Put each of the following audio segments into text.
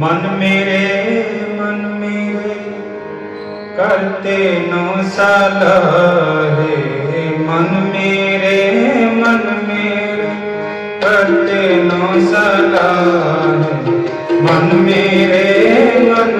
ਮਨ ਮੇਰੇ ਮਨ ਮੇਰੇ ਕਰਤੇ ਨੋ ਸਲਾਹੇ। ਮਨ ਮੇਰੇ ਮਨ ਮੇਰੇ ਕਰਤੇ ਨੋ ਸਲਾਹੇ। ਮਨ ਮੇਰੇ, ਮਨ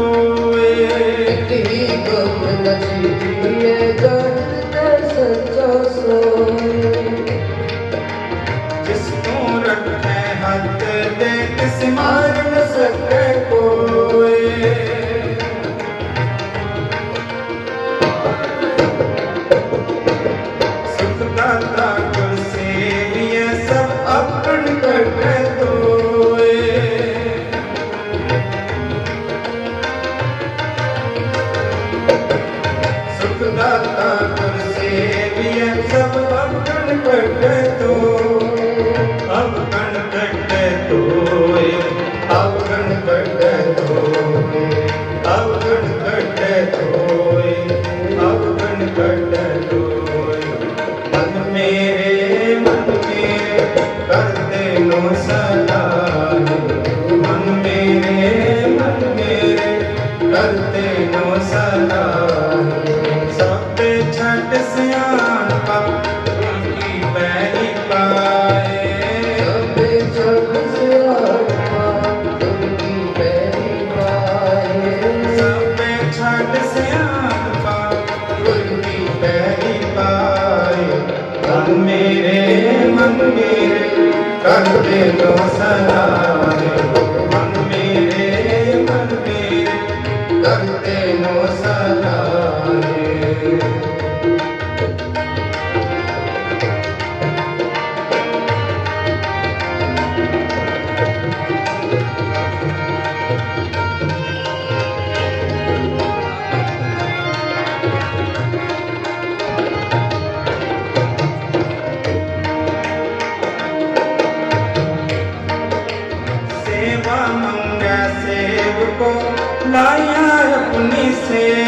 તુએ ટીવી ગમ નથી Pepe. ਮੰਗੈ ਸੇਵ ਕੋ ਲਾਇਆ ਆਪਣੀ ਸੇ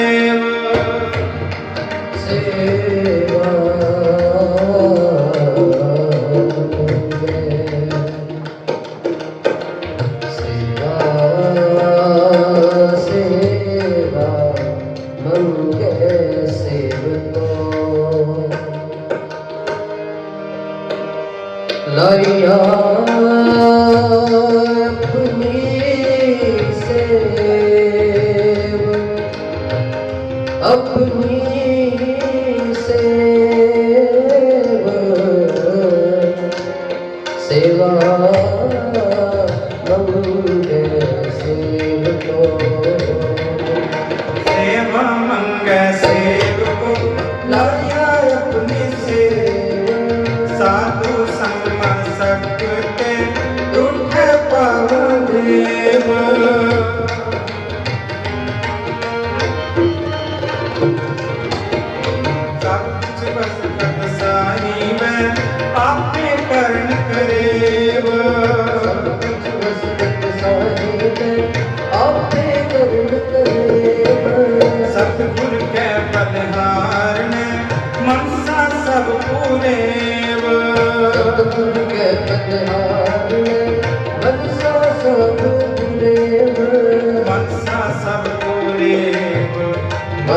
Up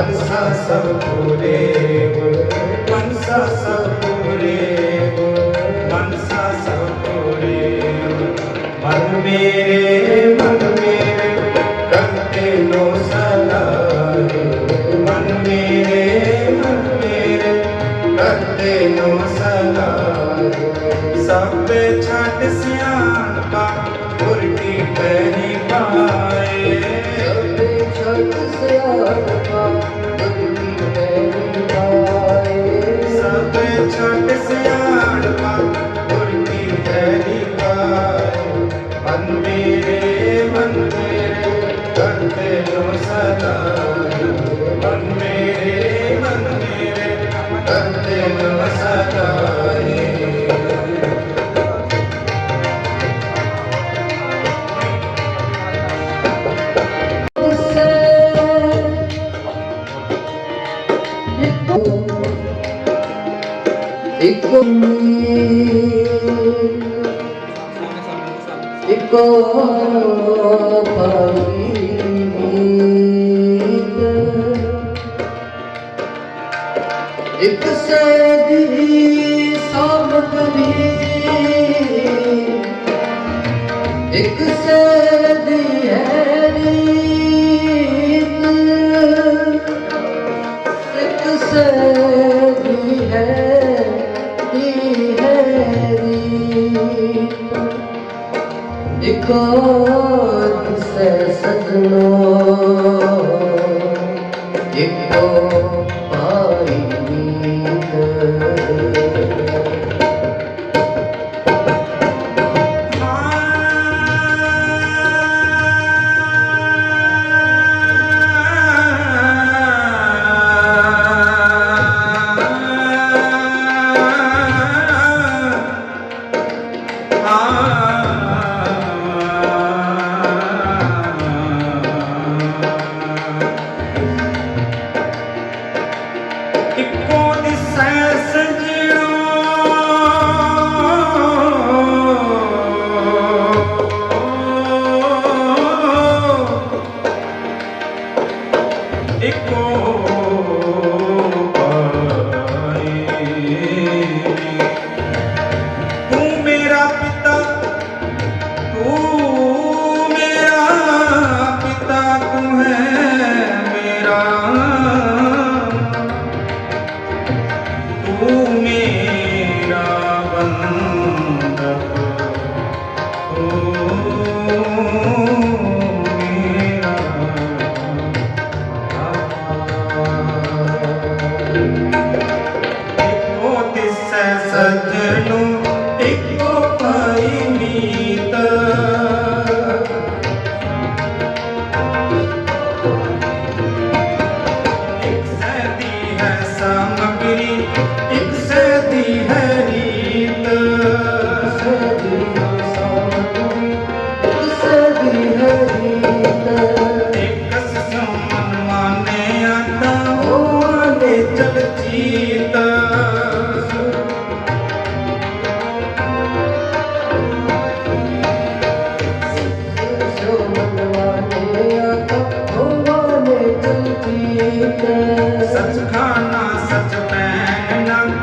ਪੰਸਾ ਸਭ ਪੂਰੇ ਗੁਣ ਪੰਸਾ ਸਭ ਪੂਰੇ ਗੁਣ ਪੰਸਾ ਸਭ ਪੂਰੇ ਮਨ ਮੇਰੇ ਮਨ ਮੇਰੇ ਕਰਤੇ ਲੋ ਸਲਾਹ ਮਨ ਮੇਰੇ ਮਨ ਮੇਰੇ ਕਰਤੇ ਲੋ ਸਲਾਹ ਸਭ ਛੱਡ ਸਿਆਣਪਾ ਉਰਟੀ Thank you.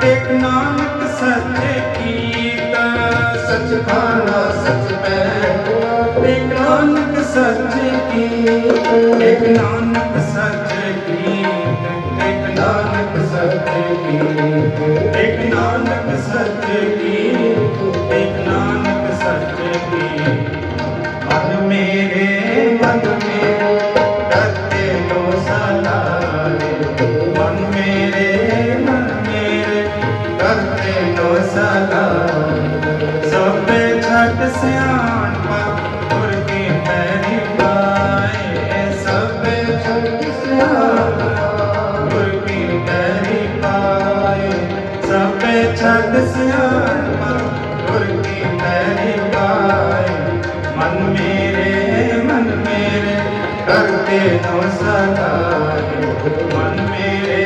ਟੇਕ ਨਾਨਕ ਸੱਚੇ ਕੀਤ ਸੱਚ ਖਾਨਾ ਸੱਚ ਟੇਕ ਨਾਨਕ ਸੱਚੇ ਕੀਤ ਟੇਕ ਨਾਨਕ ਸੱਚੇ ਕੀਤ ਟੇਕ ਨਾਨਕ ਸੱਚੇ ਕੀਤ ਟੇਕ ਨਾਨਕ ਸੱਚੇ ਕੀਤ नौ मन मेरे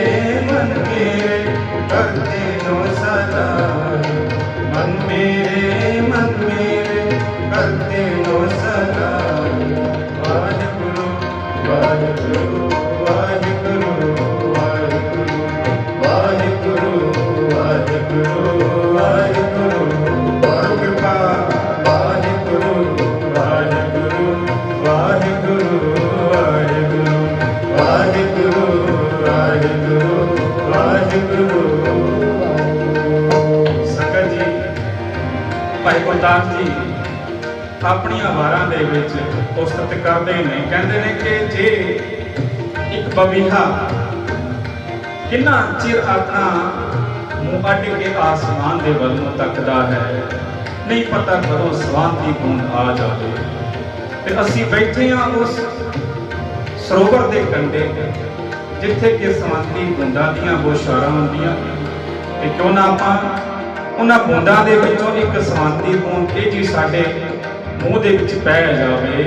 मन मेरे करते नौ ਵਾਹਿਗੁਰੂ। ਸੰਗਤ ਜੀ, ਭਾਈ ਗੁਰਦਾਸ ਜੀ, ਆਪਣੀਆਂ ਵਾਰਾਂ ਦੇ ਵਿੱਚ ਉਸਤਤ ਕਰਦੇ ਨੇ। ਕਹਿੰਦੇ ਨੇ ਕਿ ਜੇ ਇੱਕ ਬਵੀਹਾ ਕਿੰਨਾ ਚਿਰ ਆਪਣਾ ਮੂੰਹ ਅੱਡ ਕੇ ਆਸਮਾਨ ਦੇ ਵੱਲ ਨੂੰ ਤੱਕਦਾ ਹੈ, ਨਹੀਂ ਪਤਾ ਕਦੋਂ ਸਵਾਨ ਦੀ ਬੂੰਦ ਆ ਜਾਵੇ। ਤੇ ਅਸੀਂ ਬੈਠੇ ਹਾਂ ਉਸ ਸਰੋਵਰ ਦੇ ਕੰਢੇ ਜਿੱਥੇ ਕਿ ਸਵੰਤੀ ਬੂੰਦਾਂ ਦੀਆਂ ਬੋਸ਼ਾਰਾਂ ਹੁੰਦੀਆਂ ਤੇ ਕਿਉਂ ਨਾ ਆਪਾਂ ਉਹਨਾਂ ਬੂੰਦਾਂ ਦੇ ਵਿੱਚੋਂ ਇੱਕ ਸਵੰਤੀ ਬੂੰਦ ਇਹ ਜੀ ਸਾਡੇ ਮੂੰਹ ਦੇ ਵਿੱਚ ਪੈ ਜਾਵੇ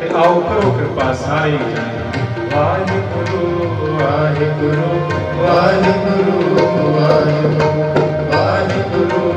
ਤੇ ਆਓ ਕਰੋ ਕਿਰਪਾ ਸਾਰੇ ਜਣੇ। ਵਾਹਿਗੁਰੂ ਵਾਹਿਗੁਰੂ ਵਾਹਿਗੁਰੂ ਵਾਹਿਗੁਰੂ।